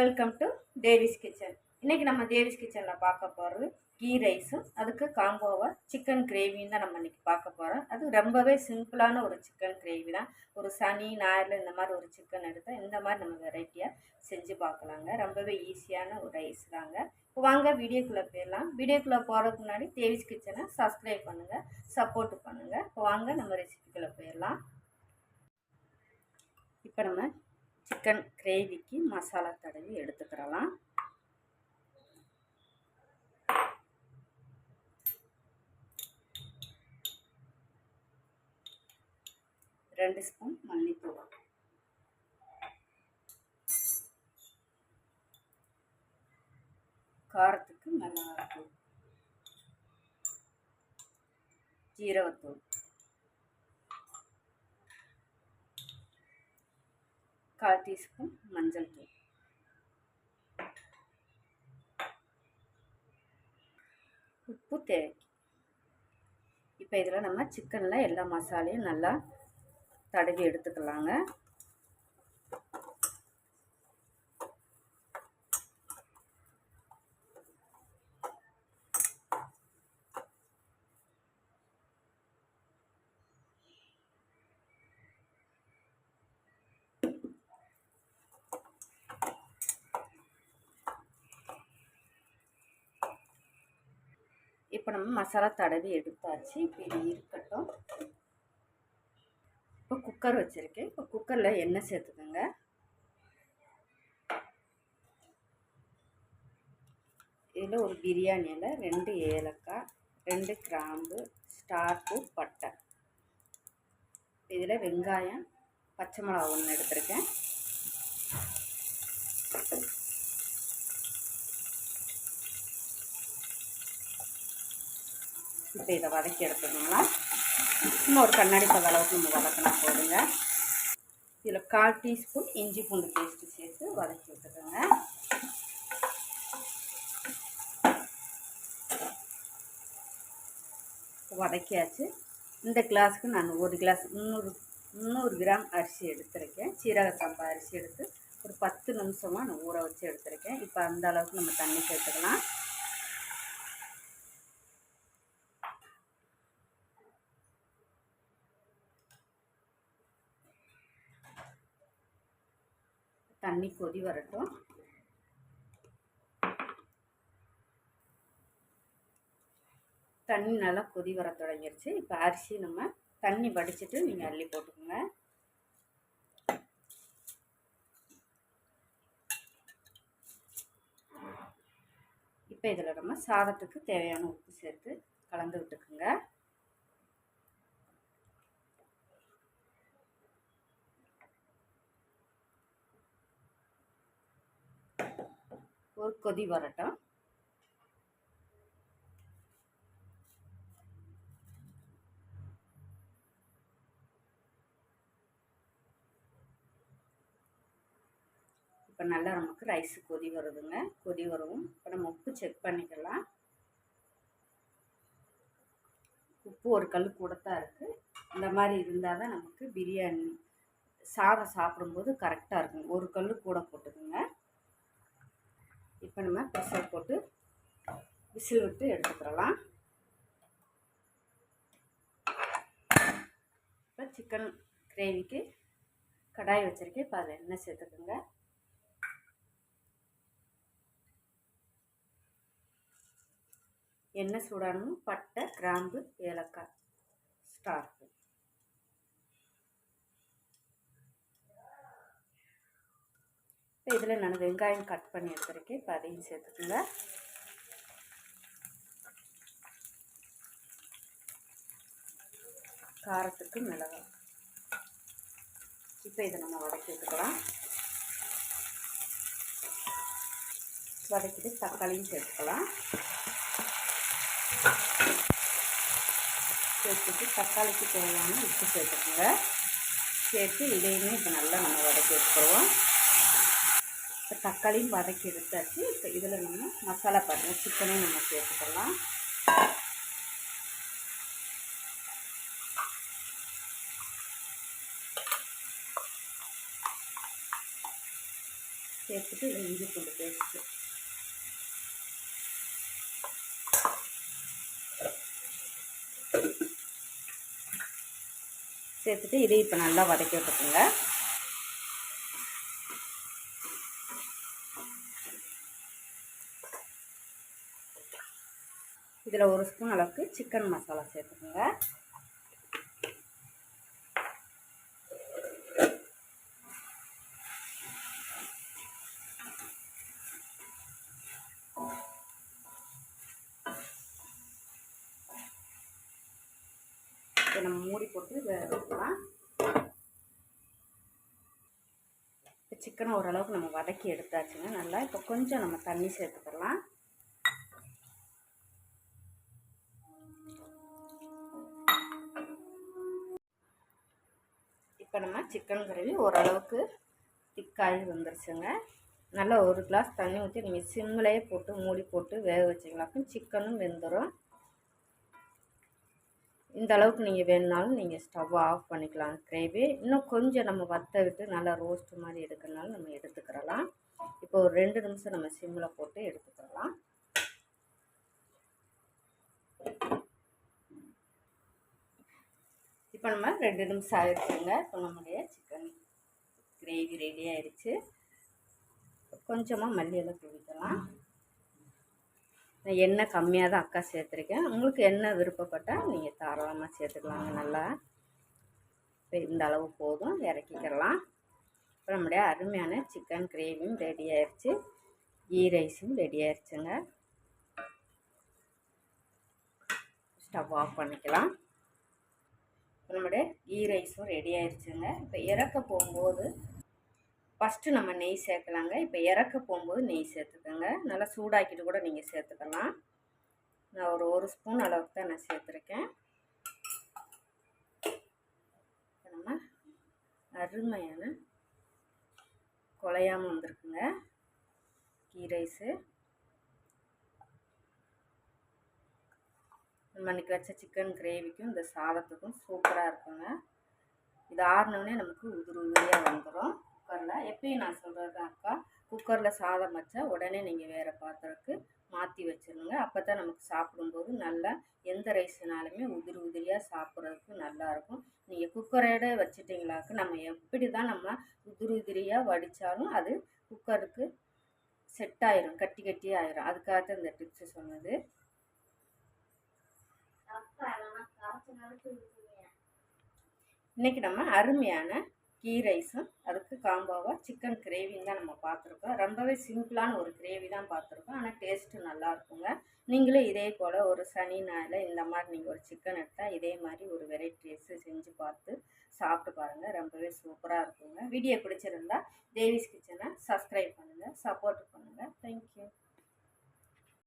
Welcome to Devi's kitchen இன்றைக்கி நம்ம தேவிஸ் கிச்சனில் பார்க்க போகிறது கீ ரைஸும் அதுக்கு காம்போவாக சிக்கன் கிரேவியும் தான் நம்ம இன்றைக்கி பார்க்க போகிறோம் அது ரொம்பவே சிம்பிளான ஒரு சிக்கன் கிரேவி தான். ஒரு சனி ஞாயிறு இந்த மாதிரி ஒரு சிக்கன் எடுத்தால் இந்த மாதிரி நம்ம வெரைட்டியாக செஞ்சு பார்க்கலாங்க. ரொம்பவே ஈஸியான ஒரு ரைஸ் தாங்க. இப்போ வாங்க வீடியோக்குள்ளே போயிடலாம். வீடியோக்குள்ளே போகிறதுக்கு முன்னாடி தேவிஸ் கிச்சனை சப்ஸ்கிரைப் பண்ணுங்கள் சப்போர்ட் பண்ணுங்கள் இப்போ வாங்க நம்ம ரெசிபிக்குள்ளே போயிடலாம். இப்போ நம்ம சிக்கன் கிரேவிக்கு மசாலா தடவி எடுத்துக்கிறலாம். ரெண்டு ஸ்பூன் மல்லித்தூள். காரத்துக்கு மிளகாத்தூள். ஜீரகத்தூள். கால் டீஸ்பூன் மஞ்சள் தூள். உப்பு தேவை இப்போ இதில் நம்ம சிக்கனில் எல்லா மசாலையும் நல்லா தடவி எடுத்துக்கலாங்க. இப்போ நம்ம மசாலா தடவி எடுத்தாச்சு. இப்போ இது இருக்கட்டும். இப்போ குக்கர் வச்சுருக்கேன். இப்போ குக்கரில் எண்ணெய் சேர்த்துக்கோங்க. இதில் ஒரு பிரியாணியில் ரெண்டு ஏலக்காய் ரெண்டு கிராம்பு ஸ்டார்ப்பு பட்டை. இதில் வெங்காயம் பச்சை மிளகா ஒன்று எடுத்திருக்கேன். இப்போ இதை வதக்கி எடுத்துக்கோங்களா இன்னும் ஒரு கண்ணாடி பத அளவுக்கு நம்ம வதக்கினா போதுங்க. இதில் கால் டீஸ்பூன் இஞ்சி பூண்டு பேஸ்ட்டு சேர்த்து வதக்கி விட்டுக்கோங்க. வதக்கியாச்சு. இந்த கிளாஸுக்கு நான் ஒரு கிளாஸ் முந்நூறு முந்நூறு கிராம் அரிசி எடுத்திருக்கேன். சீரக சம்பா அரிசி எடுத்து ஒரு பத்து நிமிஷமாக நான் ஊற வச்சு எடுத்திருக்கேன். இப்போ அந்த அளவுக்கு நம்ம தண்ணி சேர்த்துக்கலாம். தண்ணி கொதி வரட்டும். தண்ணி நல்லா கொதி வர தொடங்கிருச்சு. இப்போ அரிசி நம்ம தண்ணி வடிச்சிட்டு நீங்கள் அள்ளி போட்டுக்கோங்க. இப்போ இதில் நம்ம சாதத்துக்கு தேவையான உப்பு சேர்த்து கலந்து விட்டுக்குங்க. ஒரு கொதி வரட்டும். இப்போ நல்லா நமக்கு ரைஸ் கொதி வருதுங்க. கொதி வரவும் இப்போ நம்ம உப்பு செக் பண்ணிக்கலாம். உப்பு ஒரு கல் கூட தான் இருக்குது இந்த மாதிரி இருந்தால் தான் நமக்கு பிரியாணி சாதம் சாப்பிடும்போது கரெக்டாக இருக்கும். ஒரு கல் கூட போட்டுக்கோங்க. இப்போ நம்ம ப்ரெஷர் போட்டு விசில் விட்டு எடுத்துக்கிறலாம். இப்போ சிக்கன் கிரேவிக்கு கடாய் வச்சுருக்கேன். இப்போ அதில் எண்ணெய் சேர்த்துக்கோங்க. எண்ணெய் சூடானும் பட்டை கிராம்பு ஏலக்காய் ஸ்டார்ப்பு இப்போ இதில் நான் வெங்காயம் கட் பண்ணி எடுத்துருக்கேன். இப்போ அதையும் சேர்த்துக்கோங்க. காரத்துக்கு மிளகாய். இப்போ இதை நம்ம வதக்கி எடுத்துக்கலாம். வதக்கிட்டு தக்காளியும் சேர்த்துக்கலாம். சேர்த்துட்டு தக்காளிக்கு தேவையான உப்பு சேர்த்துக்கோங்க. சேர்த்து இதையுமே இப்போ நல்லா நம்ம வதக்கி எடுத்துருவோம் இப்போ தக்காளியும் வதக்கி எடுத்தாச்சு. இப்போ இதில் நம்ம மசாலா பாருங்கள் சிக்கனையும் நம்ம சேர்த்துக்கலாம். சேர்த்துட்டு இதில் இஞ்சி பூண்டு பேஸ்ட்டு. சேர்த்துட்டு இதை இப்போ நல்லா வதக்கி விட்டுக்குங்க. இதில் ஒரு ஸ்பூன் அளவுக்கு சிக்கன் மசாலா சேர்த்துக்கோங்க. இதை நம்ம மூடி போட்டு வேக வைக்கலாம் இப்போ சிக்கனை ஓரளவுக்கு நம்ம வதக்கி எடுத்தாச்சுங்க. நல்லா இப்போ கொஞ்சம் நம்ம தண்ணி சேர்த்துக்கலாம். சிக்கன் கிரேவி ஓரளவுக்கு திக்காகி வந்துருச்சுங்க. நல்லா ஒரு கிளாஸ் தண்ணி ஊற்றி நீங்கள் சிம்மிலேயே போட்டு மூடி போட்டு வேக வச்சிங்களாக்கும் சிக்கனும் வெந்துடும் இந்த அளவுக்கு நீங்கள் வேணுனாலும் நீங்கள் ஸ்டவ் ஆஃப் பண்ணிக்கலாம் கிரேவி. இன்னும் கொஞ்சம் நம்ம வத்த விட்டு நல்லா ரோஸ்ட் மாதிரி எடுக்கிறனால நம்ம எடுத்துக்கிறலாம். இப்போ ஒரு ரெண்டு நிமிஷம் நம்ம சிம்மில் போட்டு எடுத்துக்கிறலாம் இப்போ நம்ம ரெண்டு நிமிஷம் ஆகிடுச்சுங்க இப்போ நம்முடைய சிக்கன் கிரேவி ரெடி ஆயிடுச்சு. கொஞ்சமாக மல்லியெல்லாம் தூவிக்கலாம். நான் எண்ணெய் கம்மியாக தான் அக்கா சேர்த்துருக்கேன். உங்களுக்கு எண்ணெய் விருப்பப்பட்டால் நீங்கள் தாராளமாக சேர்த்துக்கலாங்க நல்லா. இப்போ இந்த அளவு போதும். இறக்கிக்கிறலாம் இப்போ நம்முடைய அருமையான சிக்கன் கிரேவியும் ரெடி ஆயிடுச்சு. ஈ ரைஸும் ரெடி ஆயிடுச்சுங்க. ஸ்டவ் ஆஃப் பண்ணிக்கலாம். நம்மளுடைய கீ ரைஸும் ரெடி ஆயிடுச்சுங்க இப்போ இறக்க போகும்போது ஃபஸ்ட்டு நம்ம நெய் சேர்க்கலாங்க. இப்போ இறக்க போகும்போது நெய் சேர்த்துக்கோங்க. நல்லா சூடாக்கிட்டு கூட நீங்கள் சேர்த்துக்கலாம். நான் ஒரு ஒரு ஸ்பூன் அளவுக்கு தான் நான் சேர்த்துருக்கேன். நம்ம அருமையான குலையாமல் வந்திருக்குங்க. கீ ரைஸு. நம்ம வச்ச சிக்கன் கிரேவிக்கும் இந்த சாதத்துக்கும் சூப்பராக இருக்குங்க. இது ஆறினோடனே நமக்கு உதிரி உதிரியாக வந்துடும் குக்கரில் எப்பயும் நான் சொல்கிறது அக்கா குக்கரில் சாதம் வச்சா உடனே நீங்கள் வேறு பாத்திரத்துக்கு மாற்றி வச்சிருங்க. அப்போ தான் நமக்கு சாப்பிடும்போது நல்லா எந்த ரைஸ்னாலுமே உதிரி உதிரியாக சாப்பிட்றதுக்கு நல்லாயிருக்கும் நீங்கள் குக்கரோட வச்சுட்டிங்களாக்கு நம்ம எப்படி தான் நம்ம உதிரி உதிரியாக வடித்தாலும் அது குக்கருக்கு செட் ஆயிரும் கட்டி கட்டி ஆயிரும். அதுக்காக தான் இந்த டிப்ஸு சொன்னது. இன்றைக்கி நம்ம அருமையான கீ ரைஸும் அதுக்கு காம்போவாக சிக்கன் கிரேவியும் தான் நம்ம பார்த்துருக்கோம். ரொம்பவே சிம்பிளான ஒரு கிரேவி தான் பார்த்துருக்கோம். ஆனால் டேஸ்ட்டு நல்லா இருக்குங்க. நீங்களும் இதே போல் ஒரு சனி நாளில் இந்த மாதிரி நீங்கள் ஒரு சிக்கன் எடுத்தால் இதே மாதிரி ஒரு வெரைட்டிஸு செஞ்சு பார்த்து சாப்பிட்டு பாருங்கள் ரொம்பவே சூப்பராக இருக்குங்க. வீடியோ பிடிச்சிருந்தா தேவிஸ் கிச்சனை சப்ஸ்கிரைப் பண்ணுங்கள் சப்போர்ட் பண்ணுங்கள் தேங்க்யூ